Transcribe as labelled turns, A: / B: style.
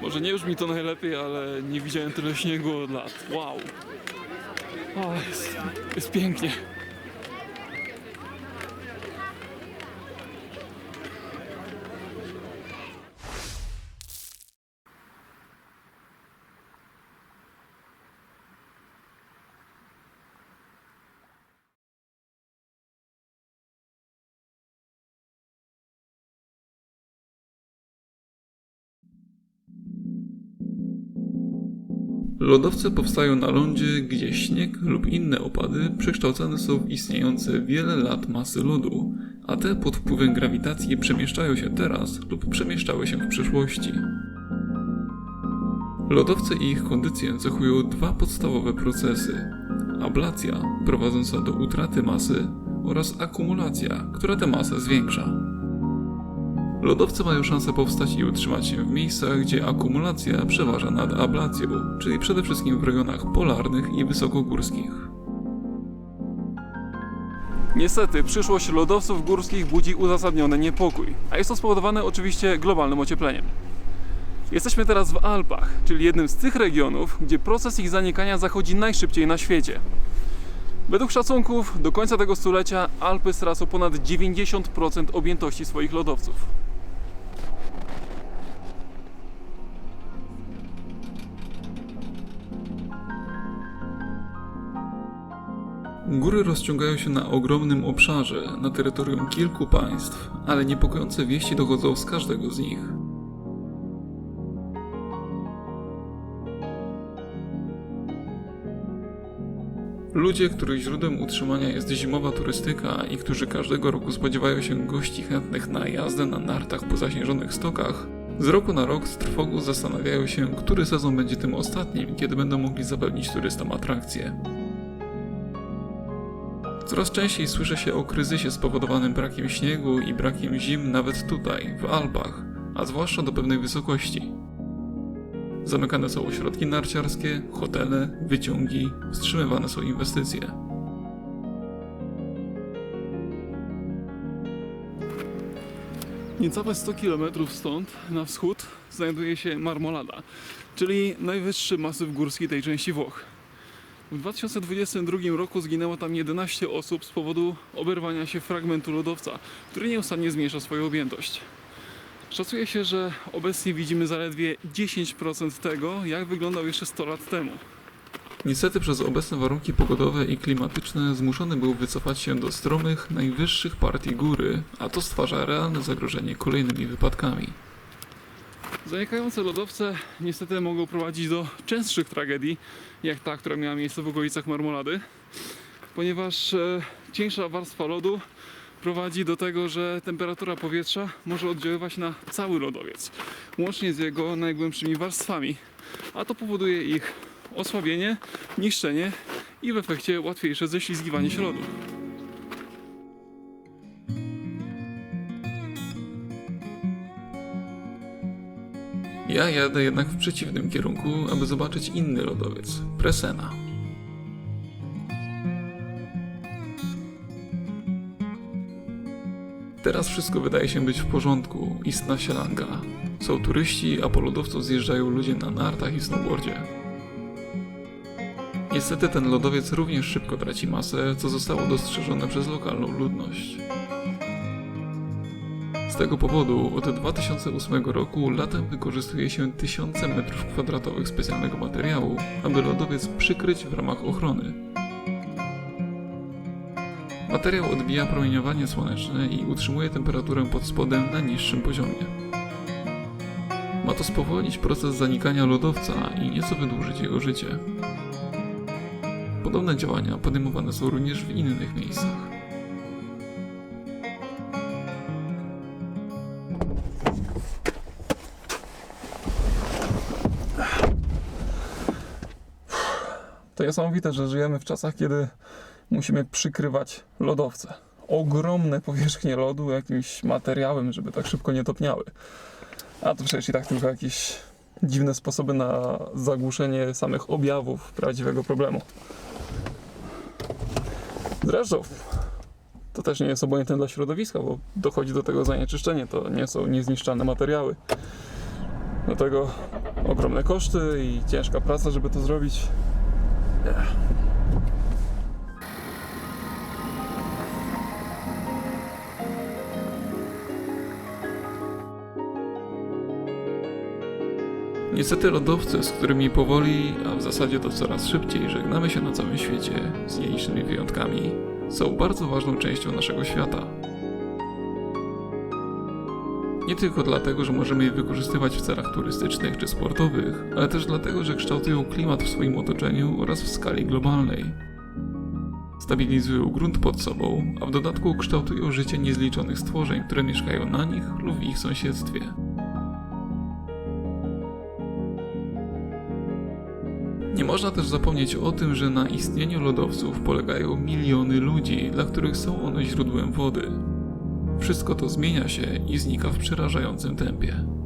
A: Może nie brzmi to najlepiej, ale nie widziałem tyle śniegu od lat. Wow. O, jest, jest pięknie. Lodowce powstają na lądzie, gdzie śnieg lub inne opady przekształcane są w istniejące wiele lat masy lodu, a te pod wpływem grawitacji przemieszczają się teraz lub przemieszczały się w przeszłości. Lodowce i ich kondycję cechują dwa podstawowe procesy: ablacja, prowadząca do utraty masy, oraz akumulacja, która tę masę zwiększa. Lodowce mają szansę powstać i utrzymać się w miejscach, gdzie akumulacja przeważa nad ablacją, czyli przede wszystkim w rejonach polarnych i wysokogórskich. Niestety, przyszłość lodowców górskich budzi uzasadniony niepokój, a jest to spowodowane oczywiście globalnym ociepleniem. Jesteśmy teraz w Alpach, czyli jednym z tych regionów, gdzie proces ich zanikania zachodzi najszybciej na świecie. Według szacunków do końca tego stulecia Alpy stracą ponad 90% objętości swoich lodowców. Góry rozciągają się na ogromnym obszarze, na terytorium kilku państw, ale niepokojące wieści dochodzą z każdego z nich. Ludzie, których źródłem utrzymania jest zimowa turystyka i którzy każdego roku spodziewają się gości chętnych na jazdę na nartach po zaśnieżonych stokach, z roku na rok z trwogą zastanawiają się, który sezon będzie tym ostatnim, kiedy będą mogli zapewnić turystom atrakcje. Coraz częściej słyszy się o kryzysie spowodowanym brakiem śniegu i brakiem zim nawet tutaj, w Alpach, a zwłaszcza do pewnej wysokości. Zamykane są ośrodki narciarskie, hotele, wyciągi, wstrzymywane są inwestycje. Niecałe 100 km stąd, na wschód, znajduje się Marmolada, czyli najwyższy masyw górski tej części Włoch. W 2022 roku zginęło tam 11 osób z powodu oberwania się fragmentu lodowca, który nieustannie zmniejsza swoją objętość. Szacuje się, że obecnie widzimy zaledwie 10% tego, jak wyglądał jeszcze 100 lat temu. Niestety przez obecne warunki pogodowe i klimatyczne zmuszony był wycofać się do stromych, najwyższych partii góry, a to stwarza realne zagrożenie kolejnymi wypadkami. Zanikające lodowce niestety mogą prowadzić do częstszych tragedii, jak ta, która miała miejsce w okolicach Marmolady, ponieważ e, cieńsza warstwa lodu prowadzi do tego, że temperatura powietrza może oddziaływać na cały lodowiec, łącznie z jego najgłębszymi warstwami, a to powoduje ich osłabienie, niszczenie i w efekcie łatwiejsze ześlizgiwanie się lodu. Ja jadę jednak w przeciwnym kierunku, aby zobaczyć inny lodowiec Presena. Teraz wszystko wydaje się być w porządku, istna sielanka. Są turyści, a po lodowcu zjeżdżają ludzie na nartach i snowboardzie. Niestety ten lodowiec również szybko traci masę, co zostało dostrzeżone przez lokalną ludność. Z tego powodu od 2008 roku latem wykorzystuje się tysiące metrów kwadratowych specjalnego materiału, aby lodowiec przykryć w ramach ochrony. Materiał odbija promieniowanie słoneczne i utrzymuje temperaturę pod spodem na niższym poziomie. Ma to spowolnić proces zanikania lodowca i nieco wydłużyć jego życie. Podobne działania podejmowane są również w innych miejscach. To niesamowite, że żyjemy w czasach, kiedy musimy przykrywać lodowce. Ogromne powierzchnie lodu jakimś materiałem, żeby tak szybko nie topniały. A to przecież i tak tylko jakieś dziwne sposoby na zagłuszenie samych objawów prawdziwego problemu. Zresztą, to też nie jest obojętne dla środowiska, bo dochodzi do tego zanieczyszczenie. To nie są niezniszczalne materiały. Dlatego ogromne koszty i ciężka praca, żeby to zrobić. Nie. Niestety lodowce, z którymi powoli, a w zasadzie to coraz szybciej żegnamy się na całym świecie, z nielicznymi wyjątkami, są bardzo ważną częścią naszego świata. Nie tylko dlatego, że możemy je wykorzystywać w celach turystycznych czy sportowych, ale też dlatego, że kształtują klimat w swoim otoczeniu oraz w skali globalnej. Stabilizują grunt pod sobą, a w dodatku kształtują życie niezliczonych stworzeń, które mieszkają na nich lub w ich sąsiedztwie. Nie można też zapomnieć o tym, że na istnieniu lodowców polegają miliony ludzi, dla których są one źródłem wody. Wszystko to zmienia się i znika w przerażającym tempie.